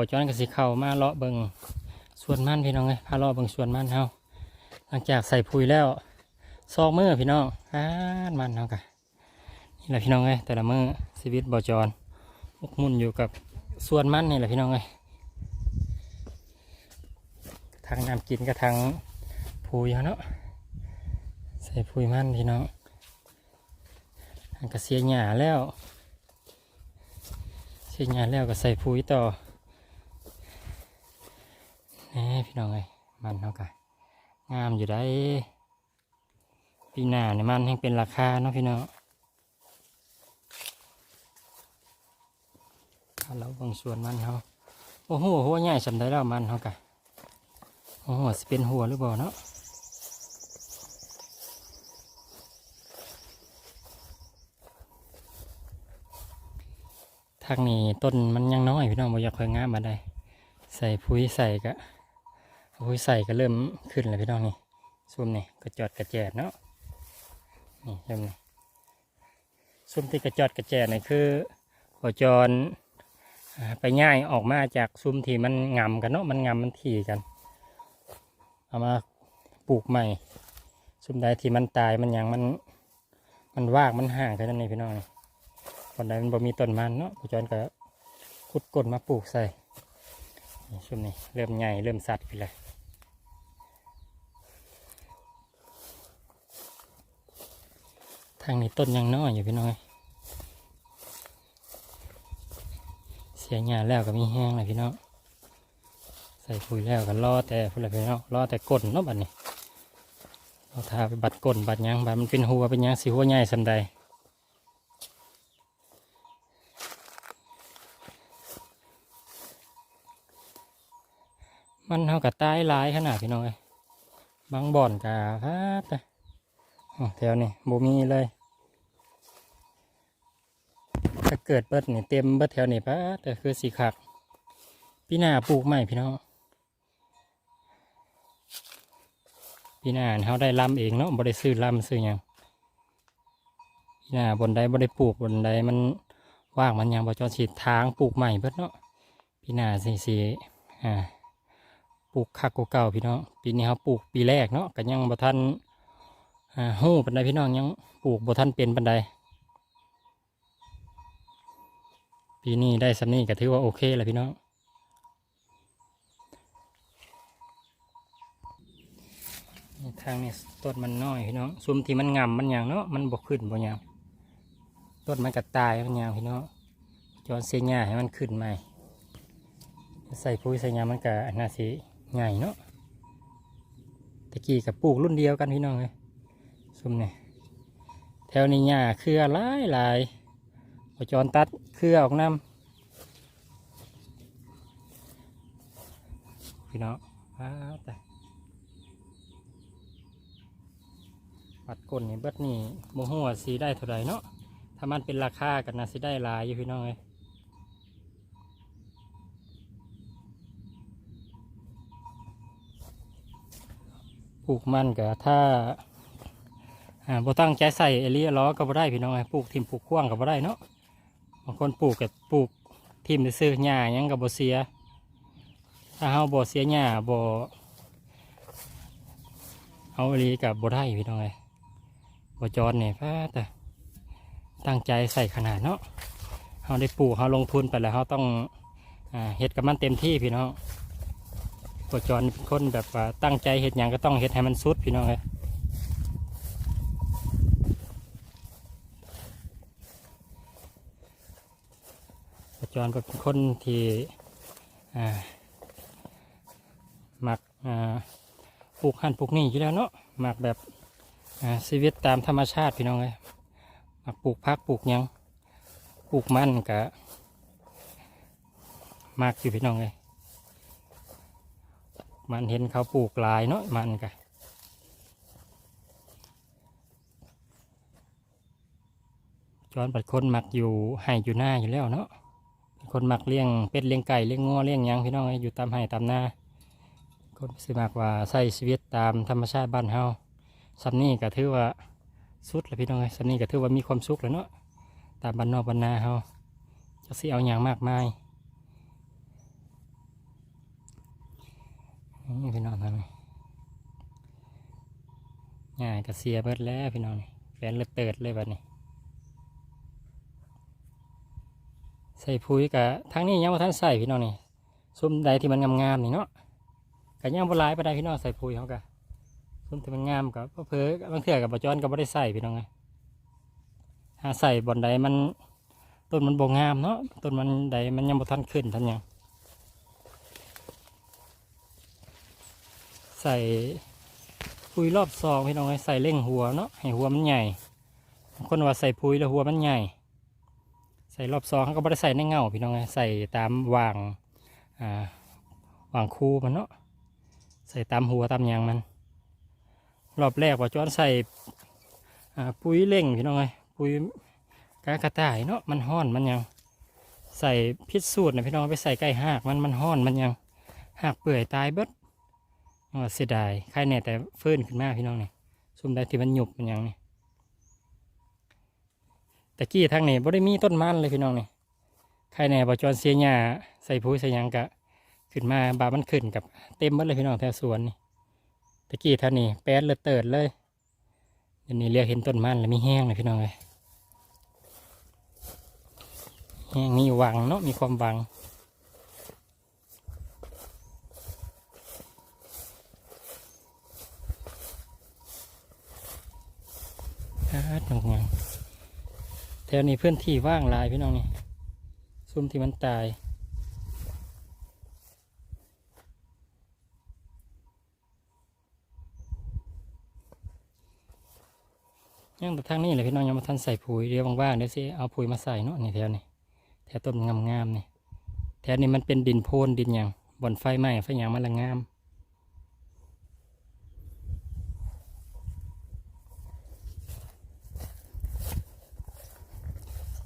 บ่จ้อนก็สิเข้ามาเลาะเบิ่งสวนมันพี่น้องเอ้ยพาเลาะเบิ่งสวนมันเฮาหลังจากใส่ปุ๋ยแล้วซอกมือพี่น้องอ่านมันเฮากะนี่แหละพี่น้องเอ้ยแต่ละมือชีวิตบ่จอนมุกมุ่นอยู่กับสวนมันนี่แหละพี่น้องเอ้ยทางน้ำกินกับทางปุ๋ยเฮาเนาะใส่ปุ๋ยมันพี่น้องอันก็เสียหญ้าแล้วเสียหญ้าแล้วก็ใส่ปุ๋ยต่อ นี่พี่น้องเอ้ยมันเฮากะงามอยู่ได้ปีหน้าเนี่ยมันยังเป็นราคาเนาะพี่น้องเราบางส่วนมันเฮาโอ้โหหัวใหญ่สำได้แล้วมันเฮากะโอ้โหสเป็นหัวหรือเปล่าเนาะทางนี้ต้นมันยังน้อยพี่น้องบ่อยากค่อยงามมาได้ ใส่ปุ๋ยใส่ก็ เอาปุ๋ยใส่ก็เริ่มขึ้นแล้วพี่น้องนี่ซุ่มนี่กระจอดกระแจดเนาะนี่เริ่มนี่ซุ่มที่กระจอดกระแจดนี่คือหัวจรไปง่ายออกมาจากซุ่มที่มันงำกันเนาะมันงำมันถี่กันเอามาปลูกใหม่ซุ่มใดที่มันตายมันยังมันมันวากมันห่างกันนั่นเองพี่น้องนี่คนใดมันบ่มีต้นมันเนาะหัวจรก็ขุดก้นมาปลูกใส่ช่วงนี้เริ่มใหญ่เริ่มสัดไปเลยางนี้ต้นยังน้อยอยู่พี่น้อย เสียหญ้าแล้วก็มีแห้งเลยพี่น้องใส่ปุ๋ยแล้วก็รอแต่พุ่นละพี่น้องรอแต่ก้นเนาะบัดนี้เราทาไปบัดก้นบัดยังบัดมันเป็นหัวเป็นยังสีหัวใหญ่สำใดมันเท่ากับตายลายขนาดพี่น้องเอ้ยบางบ่อนกะพัดแถวนี้บ่มีเลย ถ้าเกิดเบิดนี่เต็มเบิดแถวนี้พัดแต่คือสีขักปีหน้าปลูกใหม่พี่น้องปีหน้าเขาได้ลำเองเนาะบ่ได้ซื้อลำซื้อหยังปีหน้าบนใดบ่ได้ปลูกบนใดมันว่างมันยังบ่จอฉีดทางปลูกใหม่เบิดเนาะปีหน้าสิสิอ่าปลูกคักกว่าเก่าพี่น้องปีนี้เขาปลูกปีแรกเนาะก็ยังบ่ทันอ่าหู้ปันไดพี่น้องยังปลูกบ่ทันเป็นปันได ปีนี้ได้สำนี้ก็ถือว่าโอเคแล้วพี่น้องทางนี้ต้นมันน้อยพี่น้องซุมที่มันงำมันหยังเนาะมันบกขึ้นบ่ยังต้นมันก็ตายมันยังพี่น้องจอนเสียหญ้าให้มันขึ้นใหม่ใส่ปุ๋ยใส่หยามันก็น่าสิใหญ่เนาะตะกี้กับปลูกรุ่นเดียวกันพี่น้องเลยซุ่มเนี่ยแถวนี้หญ้าคือหลายหลายพอจอนตัด เครือออกน้ำพี่น้องว้าวแต่ปัดก้นนี่เบิดนี่โมหัวสีได้เท่าไรเนาะถ้ามันเป็นราคากันนะสิได้ลายอยู่พี่น้องเลยปลูกมันก็ถ้าอ่าบ่ตั้งใจใส่เอลียล้อก็บ่ได้พี่น้องไอ้ปลูกทิมปลูกกว้างก็บ่ได้เนาะ บางคนปลูกกับปลูกทิมซื้อหญ้ายังก็บ่เสีย ถ้าเฮาบ่เสียหญ้าบ่เอาอเลีกับบ่ได้พี่น้องไอ้บ่จอนเนี่ยพาแต่ตั้งใจใส่ขนาดเนาะเฮาได้ปลูกเฮาลงทุนไปแล้วเฮาต้องอเฮ็ดกับมันเต็มที่พี่น้องปจรเป็นคนแบบว่าตั้งใจเห็ดหยังก็ต้องเห็ดให้มันสุดพี่น้องเลย จรเป็นคนที่มักปลูกหั่นปลูกนี่อยู่แล้วเนาะมักแบบชีวิตตามธรรมชาติพี่น้องเลยมักปลูกพักปลูกยังปลูกมันกะมักอยู่พี่น้องเลยมันเห็นเขาปลูกลายเนาะมันกะจอนปัดคนมักอยู่ให้อยู่หน้าอยู่แล้วเนาะ คนมักเลี้ยงเป็ดเลี้ยงไก่เลี้ยงง้อเลี้ยงยังพี่น้องอยู่ตามไห่ตามนาคนสิมากว่าใส่ชีวิตตามธรรมชาติบ้านเฮาสันนี่ก็ถือว่าสุดแล้พี่น้องสันนี่ก็ถือว่ามีความสุขแล้วเนาะตามบ้านนอกบ้านนาเฮาจะเสียเอาอย่างมากมายนี่พี่น้องทำไงง่ายก็เสียเบิดแล้วพี่น้องแฟนเลือดเติดเลยแบบนี้ ใส่ปุ๋ยกับทางนี้ยังบ่ทันใส่พี่น้องนี่ซุ้มใดที่มันงามๆนี่เนาะก็ยังบ่หลายไปได้พี่น้องใส่ปุ๋ยเขาก็ซุ้มที่มันงามกับเพิ่อบางเทื่อกับบ่จอนก็บ่ได้ใส่พี่น้องไงหาใส่บ่อนใดมันต้นมันบ่งามเนาะต้นมันใดมันยังบ่ทันขึ้นทันยังใส่ปุ๋ยรอบสองพี่น้องไงใส่เร่งหัวเนาะให้หัวมันใหญ่คนว่าใส่ปุ๋ยแล้วหัวมันใหญ่ ส่รอบสองเขาก็ไม่ได้ใส่ในเงาพี่น้องไงใส่ตามวางอ่าวางคูมันเนาะใส่ตามหัวตามยางมัน รอบแรกว่าจอนใส่ปุ๋ยเล่งพี่น้องไงปุ๋ยกากระต่ายเนาะมันห้อนมันยัง ใส่พิษสูตรนะพี่น้องไปใส่ใกล้หากมันมันห้อนมันยังหากเปื่อยตายเบิดเสียดายใครแน่แต่ฟื้นขึ้นมาพี่น้องเนี่ยซุ่มได้ที่มันหยุบมันยังนี่ ตะกี้ทางนี้บ่ได้มีต้นมันเลยพี่น้องนี่ใครแหน่บ่จอนเสียหญ้าใส่ปุ๋ยใส่หยังกะ ขึ้นมาบามันขึ้นกับเต็มหมดเลยพี่น้องแถวสวนนี่ตะกี้ทางนี้แป๊ดเลยเติดเลยเดี๋ยวนี้เรียกเห็นต้นมันแล้วมีแห้งเลยพี่น้องเลยแห้งมีหวังเนาะมีความหวังอาดหนุกยัง แถวนี้เพื่อนที่ว่างลายพี่น้องนี่ซุ่มที่มันตายยังแต่ทางนี้เลยพี่น้องยังมาทันใส่ปุ๋ยเดี๋ยวว่างๆเดี๋ยวสิเอาปุ๋ยมาใส่เนาะนี่แถวนี้แถวต้นงามๆนี่แถวนี้มันเป็นดินโพนดินหยางบ่อนไฟไหม้ไฟหยางมันละงาม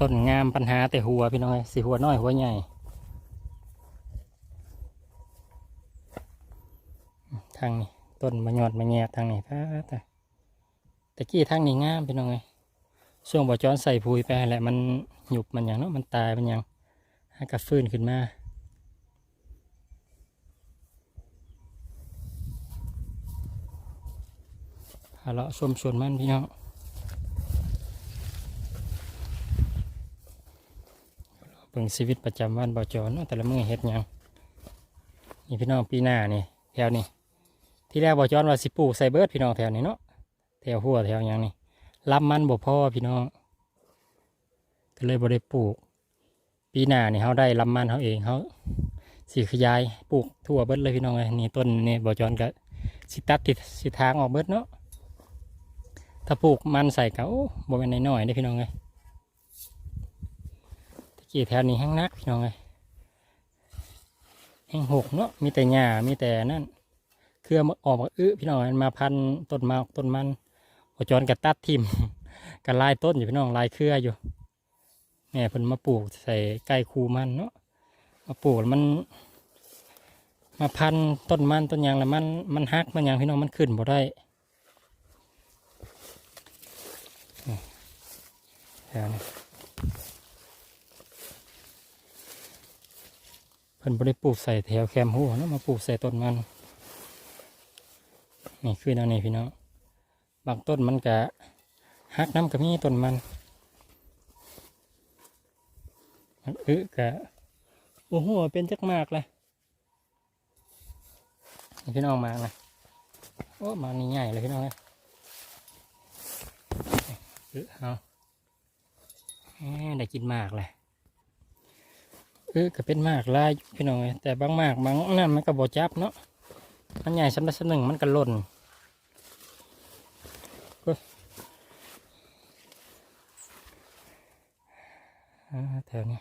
ต้นงามปัญหาแต่หัวพี่น้องเอ้ยสีหัวน้อยหัวใหญ่ทางนี้ต้นมะยอดมะแงทางนี้พาแต่ตะกี้ทางนี้งามพี่น้องเอ้ยช่วงบ่อจอนใส่ปุ๋ยไปแหละมันหยุบมันอย่างเนาะมันตายมันอย่างให้กระฟื้นขึ้นมาพาเลาะชมสวนมันพี่น้อง เบิ่งชีวิตประจำวันบ่จอเนาะแต่ละมื้อเฮ็ดหยังนี่พี่น้องปีหน้านี่แถวนี้ที่แรกบ่จอนว่าสิปลูกใส่เบิร์ดพี่น้องแถวนี้เนาะแถวหัวแถวยังนี่ลำมันบ่พอพี่น้องก็เลยบ่ได้ปลูก ปีหน้านี่เฮาได้ลำมันเฮาเองเฮาสิขยายปลูกทั่วเบิดเลยพี่น้องเอ้ยนี่ต้นนี่บ่จอนก็สิตัดติดสิทางออกเบิดเนาะถ้าปลูกมันใส่ก็โอ้บ่แม่นน้อยๆเด้พี่น้องเอ้ย กี่แถวนี้แห้งนักพี่น้องเลยแห้งหกเนาะมีแต่หญ้ามีแต่นั่นเครือออกมาอื้อพี่น้องมาพันต้นมากต้นมันพอจอนกับตัดทิมกับลายต้นอยู่พี่น้องลายเครืออยู่แม่เพิ่นมาปลูกใส่ใกล้คูมันเนาะมาปลูกมัน มาพันต้นมันต้นยางแล้วมันมันหักมันยางพี่น้องมันขึ้นบ่ได้แถวนี้ เพิ่นบริปลูกใส่แถวแคมหัวนะมาปลูกใส่ต้นมันนี่คือแนวนี้พี่น้องบางต้นมันกะหักน้ำกับมีต้นมันมันอึกะโอ้โหเป็นจักมากเลยนี่พี่น้องมาเลยโอ้มานี่ใหญ่เลยพี่น้องเลยอึเอาแหมได้กินมากเลย เออก็เป็นมากลายพี่น้องเอ้ยแต่บางมากบางนั่นมันก็บ่จับเนาะมันใหญ่สำหรับสหนึ่งมันก็หล่นแถวนี้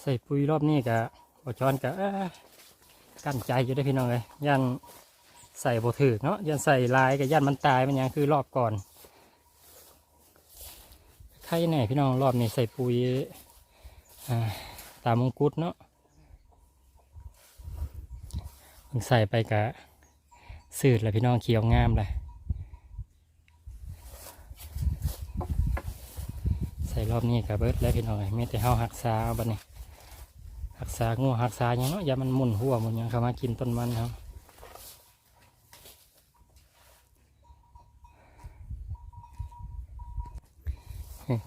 ใส่ปุ๋ยรอบนี้กะบ่ช้อนกะกั้นใจอยู่ได้พี่น้องเลยยันใส่บ่ถือเนาะยันใส่ลายกับยันมันตายมันยังคือรอบก่อน ใครแน่พี่น้องรอบนี้ใส่ปุ๋ยอ่าตามมงกุฎเนาะเพิ่งใส่ไปกะสืดเลยพี่น้องเขียวงามเลยใส่รอบนี้กะเบิดแล้วพี่น้องเอ้ยมีแต่เฮาหักษาเอาบัดนี้รักษางูรักษาหยังเนาะอย่ามันหมุนหัวหมุนหยังเข้ามากินต้นมันครับ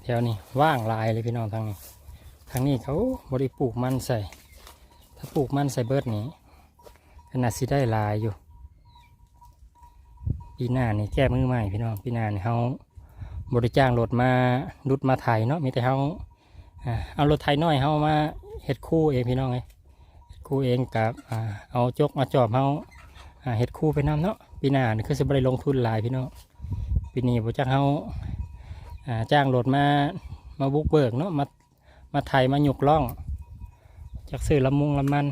แถวนี้ว่างลายเลยพี่น้องทางนี้ ทางนี้เขาบริปลูกมันใส่ ถ้าปลูกมันใส่เบิร์ดนี้ขนาดสิได้ลายอยู่ ปีหน้านี่แก้มือใหม่พี่น้องปีหน้านี่เขาบริจ้างรถมาดุดมาไถเนาะมีแต่เขาอ่าเอารถไถน้อยเขามาเฮ็ดคู่เองพี่น้องเลยเฮ็ดคู่เองกับเอาจกมาจอบเขาเฮ็ดคู่ไปน้ำเนาะปีหน้านี่คือสิบริลงทุนลายพี่น้องปีนี้บริจ้างเขา จ้างรถมามาบุกเบิกเนาะมามาไถมาหยุกล่อง จากซื้อลำมุงลำมัน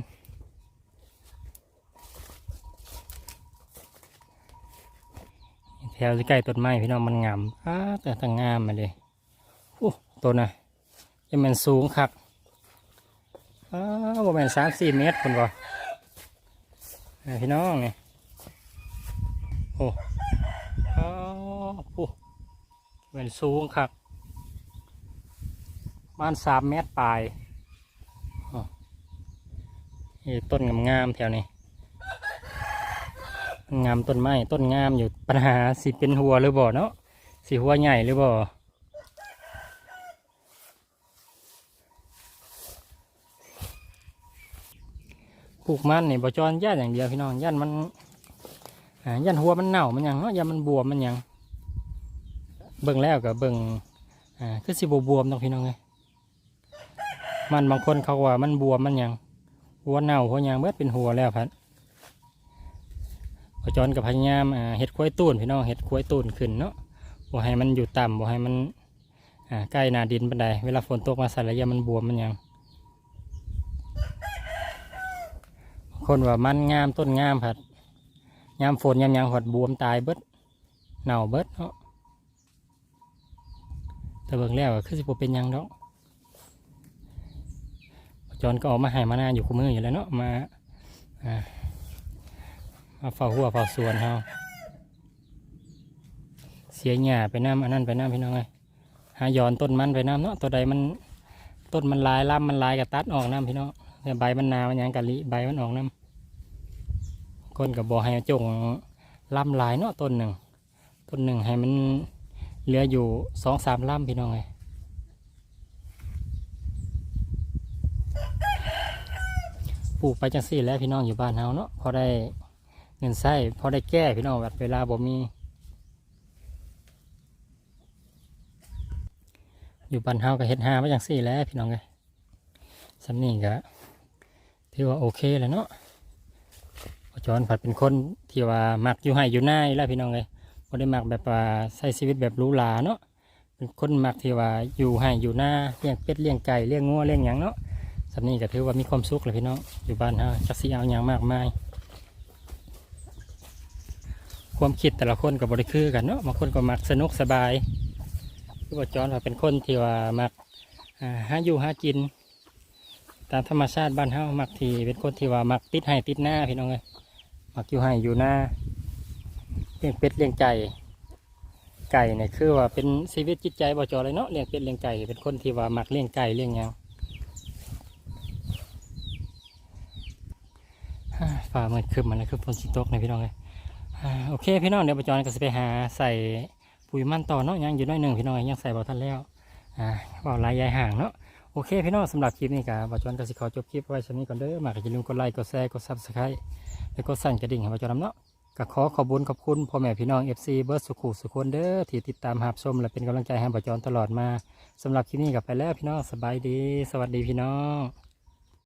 แถวใกล้ต้นไม้พี่น้องมันงามอ้าแต่ทั้งงามมาเลยโอ้ต้นน่ะยังมันสูงคักอ้าวประมาณสามสี่เมตรคนบ่นี่พี่น้องเนี่ยโอ้อ้าว โอ้เป็นสูงคักประมาณสามเมตรปลายอ้อนี่ต้นงามๆแถวนี้ งามต้นไม้ต้นงามอยู่ปัญหาสิเป็นหัวหรือบ่เนาะสิหัวใหญ่หรือบ่ปลูกมันนี่บ่จอนย่านอย่างเดียวพี่น้องย่านมันย่านหัวมันเน่ามันยังเนาะย่านมันบวมมันยัง เบิ่งแล้วกับเบิ่งอ่าคือสิบบวมต้องพี่น้องเลยมันบางคนเขาว่ามันบวมมันยังหัวเน่าหัวยังเบิดเป็นหัวแล้วพัดพอจอนกับพยายามอ่าเห็ดควายตูนพี่น้องเห็ดควายตูนขึ้นเนาะบ่ให้มันอยู่ต่ำบ่ให้มันอ่าใกล้หนาดินบันไดเวลาฝนตกมาใส่ระยะมันบวมมันยังคนว่ามันงามต้นงามผัดยามฝนยามหยังหัดบวมตายเบิดเน่าเบิดเนาะ แต่เบิ่งแล้วก็คือสิบ่เป็นยังดอกพอจอนก็ออกมาให้มานาอยู่คู่มืออยู่แล้วเนาะมามาเฝ้าหัวเฝ้าสวนเฮาเสียหญ้าไปน้ำอันนั้นไปน้ำพี่น้องเลยหาย้อนต้นมันไปน้ำเนาะตัวใดมันต้นมันลายล่ำมันลายกับตัดออกน้ำพี่น้องแต่ใบมันหนามันยังกะลิใบมันออกน้ำคนกับบอให้จงล่ำลายเนาะต้นหนึ่งต้นหนึ่งให้มัน เหลืออยู่สองสามล่ำพี่น้องเลยปลูกไปจังสี่แล้วพี่น้องอยู่บ้านเฮาเนาะพอได้เงินไส้พอได้แก้พี่น้องแบบเวลาบ่มี อยู่บ้านเฮาก็เฮ็ดหามาอย่างสี่แล้วพี่น้องเลยสำนีก็ถือว่าโอเคแล้วเนาะพอจอนผัดเป็นคนที่ว่ามักอยู่ให้อยู่หน้ายแล้วพี่น้องเลย บ่ได้มักแบบว่าใช้ชีวิตแบบหรูหราเนาะเป็นคนมักที่ว่าอยู่ให้อยู่หน้าเลี้ยงเป็ดเลี้ยงไก่เลี้ยงงัวเลี้ยงหยังเนาะสำนีก็ถือว่ามีความสุขเลยพี่น้องอยู่บ้านเฮาจักสิเอาหยังมากมาย ความคิดแต่ละคนกับบริคือกันเนาะบางคนก็มักสนุกสบายคือว่าจอนว่าเป็นคนที่ว่ามักอ่าหาอยู่หากิน ตามธรรมชาติบ้านเฮามักที่เป็นคนที่ว่ามักติดให้ติดหน้าพี่น้องเลยมักอยู่ให้อยู่หน้า ลี้ยงเป็ดเลี้ยงไก่ไก่เนี่ยคือว่าเป็นชีวิตจิตใจบ่จอเลยเนาะเลี้ยงเป็ดเลี้ยงไก่เป็นคนที่ว่ามักเลี้ยงไก่เลี้ยงหยังฮ่าฝ่ามืดครึมมันเลยคือฝนสิตกในะพี่น้องเลยโอเคพี่น้องเดี๋ยวปจอนก็จะไปหาใส่ปุ๋ยมันต่อเนาะยังอยู่น้อยหนึ่งพี่น้องยังใส่บอทันแล้วอ่าบาลายยายห่างเนาะโอเคพี่น้องสำหรับคลิปนี้กับบจอนก็สิขอจบคลิปไว้ชั้นนี้ก่อนเด้อมากอย่าลืมกดไลค์กดแชร์กดซับสไครต์แล้วก็สั่นกระดิ่งให้บจอนนำเนาะ ก็ขอขอบุญขอบคุณพ่อแม่พี่น้อง FC เบิร์ดสุขุสุขคนเด้อที่ติดตามหาบชม และเป็นกำลังใจให้บจอนตลอดมาสำหรับที่นี่กับไปแล้วพี่น้องสบายดี สวัสดีพี่น้อง